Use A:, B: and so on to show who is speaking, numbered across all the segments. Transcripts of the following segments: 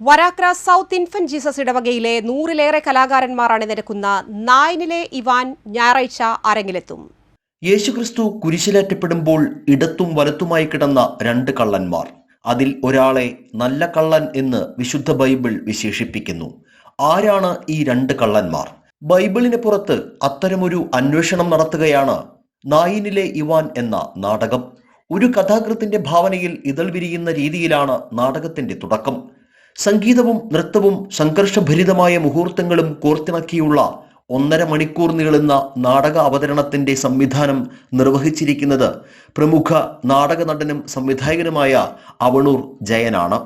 A: വരാക്ര south infant Jesus ഇടവകയിലെ നൂറിലേറെ കലാകാരന്മാർ അണിനിരക്കുന്ന നായനിലെ ഇവാൻ ഞായറാഴ്ച അരങ്ങിലെത്തും.
B: യേശുക്രിസ്തു കുരിശിലേറ്റപ്പെടുമ്പോൾ ഇടത്തും വലത്തുമായി കിടന്ന രണ്ട് കള്ളന്മാർ. അതിൽ ഒരാളെ നല്ല കള്ളൻ എന്ന് വിശുദ്ധ ബൈബിൾ വിശേഷിപ്പിക്കുന്നു. ആരാണ് ഈ രണ്ട് കള്ളന്മാർ? ബൈബിളിന് പുറത്ത് അത്തരമൊരു അന്വേഷണം നടത്തുകയാണ് നായിനിലെ ഇവാൻ എന്ന നാടകം. ഒരു കഥാകൃത്തിന്റെ ഭാവനയിൽ ഇതൾ വിരിയുന്ന രീതിയിലാണ് നാടകത്തിന്റെ തുടക്കം. സംഗീതവും നൃത്തവും സംഘർഷഭരിതമായ മുഹൂർത്തങ്ങളും കോർത്തിണക്കിയുള്ള ഒന്നര മണിക്കൂർ നീളുന്ന നാടക അവതരണത്തിന്റെ സംവിധാനം നിർവഹിച്ചിരിക്കുന്നത് പ്രമുഖ നാടക നടനും സംവിധായകനുമായ അവണൂർ ജയനാണ്.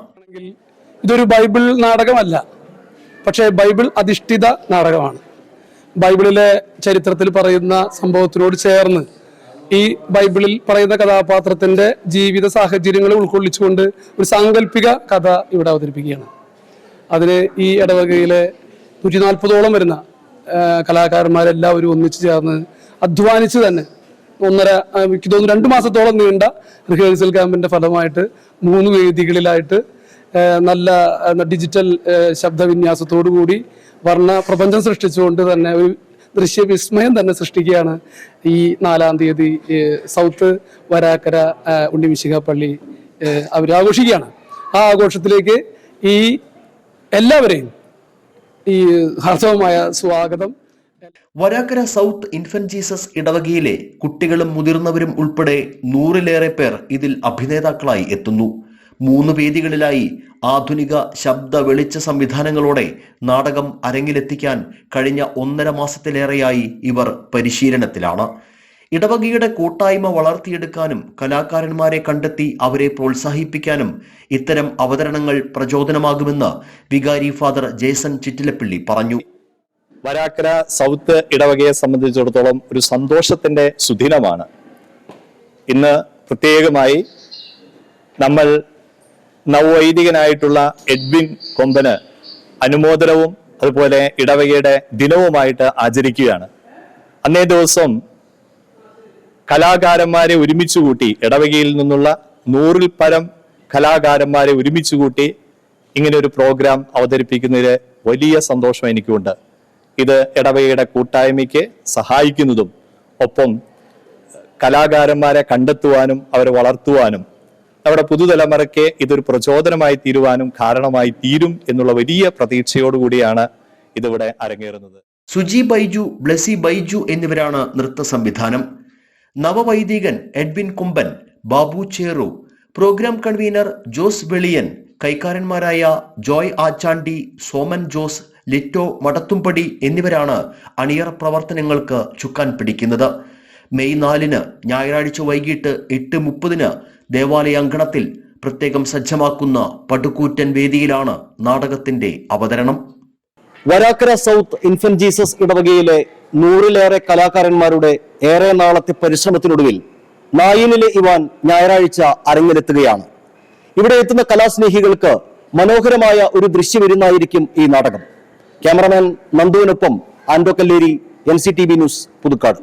C: ഇതൊരു ബൈബിൾ നാടകമല്ല. പക്ഷേ ബൈബിൾ അധിഷ്ഠിത നാടകമാണ്. ബൈബിളിലെ ചരിത്രത്തിൽ പറയുന്ന സംഭവത്തിനോട് ചേർന്ന് ഈ ബൈബിളിൽ പറയുന്ന കഥാപാത്രത്തിന്റെ ജീവിത സാഹചര്യങ്ങളെ ഉൾക്കൊള്ളിച്ചുകൊണ്ട് ഒരു സാങ്കല്പിക കഥ ഇവിടെ അവതരിപ്പിക്കുകയാണ്. അതിന് ഈ ഇടവകയിലെ നൂറ്റി നാൽപ്പതോളം വരുന്ന കലാകാരന്മാരെല്ലാവരും ഒന്നിച്ചു ചേർന്ന് അധ്വാനിച്ച് തന്നെ ഒന്നര എനിക്ക് തോന്നുന്നു രണ്ട് മാസത്തോളം നീണ്ട റിഹേഴ്സൽ ക്യാമ്പിന്റെ ഫലമായിട്ട് മൂന്ന് വേദികളിലായിട്ട് നല്ല ഡിജിറ്റൽ ശബ്ദവിന്യാസത്തോടു കൂടി വർണ പ്രപഞ്ചം സൃഷ്ടിച്ചുകൊണ്ട് തന്നെ ഒരു ദൃശ്യവിസ്മയം തന്നെ സൃഷ്ടിക്കുകയാണ് ഈ നാലാം തീയതി സൗത്ത് വരാക്കര ഉണ്ണിമിശിക പള്ളി അവർ ആഘോഷിക്കുകയാണ്. ആ ആഘോഷത്തിലേക്ക് ഈ എല്ലാവരെയും ഈ ഹർഷവുമായ സ്വാഗതം.
B: വരാക്കര സൗത്ത് ഇൻഫന്റ് ജീസസ് ഇടവകയിലെ കുട്ടികളും മുതിർന്നവരും ഉൾപ്പെടെ നൂറിലേറെ പേർ ഇതിൽ അഭിനേതാക്കളായി എത്തുന്നു. മൂന്ന് വേദികളിലായി ആധുനിക ശബ്ദ വെളിച്ച സംവിധാനങ്ങളോടെ നാടകം അരങ്ങിലെത്തിക്കാൻ കഴിഞ്ഞ ഒന്നര മാസത്തിലേറെയായി ഇവർ പരിശീലനത്തിലാണ്. ഇടവകയുടെ കൂട്ടായ്മ വളർത്തിയെടുക്കാനും കലാകാരന്മാരെ കണ്ടെത്തി അവരെ പ്രോത്സാഹിപ്പിക്കാനും ഇത്തരം അവതരണങ്ങൾ പ്രചോദനമാകുമെന്ന് വികാരി ഫാദർ ജേസൺ ചിറ്റിലപ്പിള്ളി പറഞ്ഞു.
D: വരാക്കര സൗത്ത് ഇടവകയെ സംബന്ധിച്ചിടത്തോളം ഒരു സന്തോഷത്തിന്റെ സുദിനമാണ്. ഇന്ന് പ്രത്യേകമായി നമ്മൾ നവവൈദികനായിട്ടുള്ള എഡ്വിൻ കൊമ്പന് അനുമോദനവും അതുപോലെ ഇടവകയുടെ ദിനവുമായിട്ട് ആചരിക്കുകയാണ്. അന്നേ ദിവസം കലാകാരന്മാരെ ഒരുമിച്ച് കൂട്ടി ഇടവകയിൽ നിന്നുള്ള നൂറിൽ പരം കലാകാരന്മാരെ ഒരുമിച്ച് കൂട്ടി ഇങ്ങനെ ഒരു പ്രോഗ്രാം അവതരിപ്പിക്കുന്നതിൽ വലിയ സന്തോഷം എനിക്കുണ്ട്. ഇത് ഇടവകയുടെ കൂട്ടായ്മയ്ക്ക് സഹായിക്കുന്നതും ഒപ്പം കലാകാരന്മാരെ കണ്ടെത്തുവാനും അവരെ വളർത്തുവാനും നമ്മുടെ പുതുതലമുറയ്ക്ക് ഇതൊരു പ്രചോദനമായി തീരുവാനും കാരണമായി തീരും എന്നുള്ള വലിയ പ്രതീക്ഷയോടുകൂടിയാണ് ഇതിവിടെ അരങ്ങേറുന്നത്.
B: സുജി ബൈജു ബ്ലസി ബൈജു എന്നിവരാണ് നൃത്ത സംവിധാനം. നവവൈദികൻ Edwin Kumban Babu Cheru program convener Jose Veliyan കൈക്കാരന്മാരായ Joy Achandi Soman Jose Lito Madathumpady എന്നിവരാണ് അണിയറ പ്രവർത്തനങ്ങൾക്ക് ചുക്കാൻ പിടിക്കുന്നത്. മെയ് നാലിന് ഞായറാഴ്ച വൈകിട്ട് എട്ട് മുപ്പതിന് ദേവാലയ അങ്കണത്തിൽ പ്രത്യേകം സജ്ജമാക്കുന്ന പടുകൂറ്റൻ വേദിയിലാണ് നാടകത്തിന്റെ അവതരണം.
E: വരാക്കര സൗത്ത് ഇൻഫന്റ് ജീസസ് ഇടവകയിലെ നൂറിലേറെ കലാകാരന്മാരുടെ ഏറെ നാളത്തെ പരിശ്രമത്തിനൊടുവിൽ നായിനിലെ ഇവാൻ ഞായറാഴ്ച അരങ്ങിലെത്തുകയാണ് ഇവിടെ എത്തുന്ന കലാസ്നേഹികൾക്ക് മനോഹരമായ ഒരു ദൃശ്യവിരുന്നായിരിക്കും ഈ നാടകം. Cameraman നന്ദുവിനൊപ്പം Ando Kalleri N C T V news Puthukkad.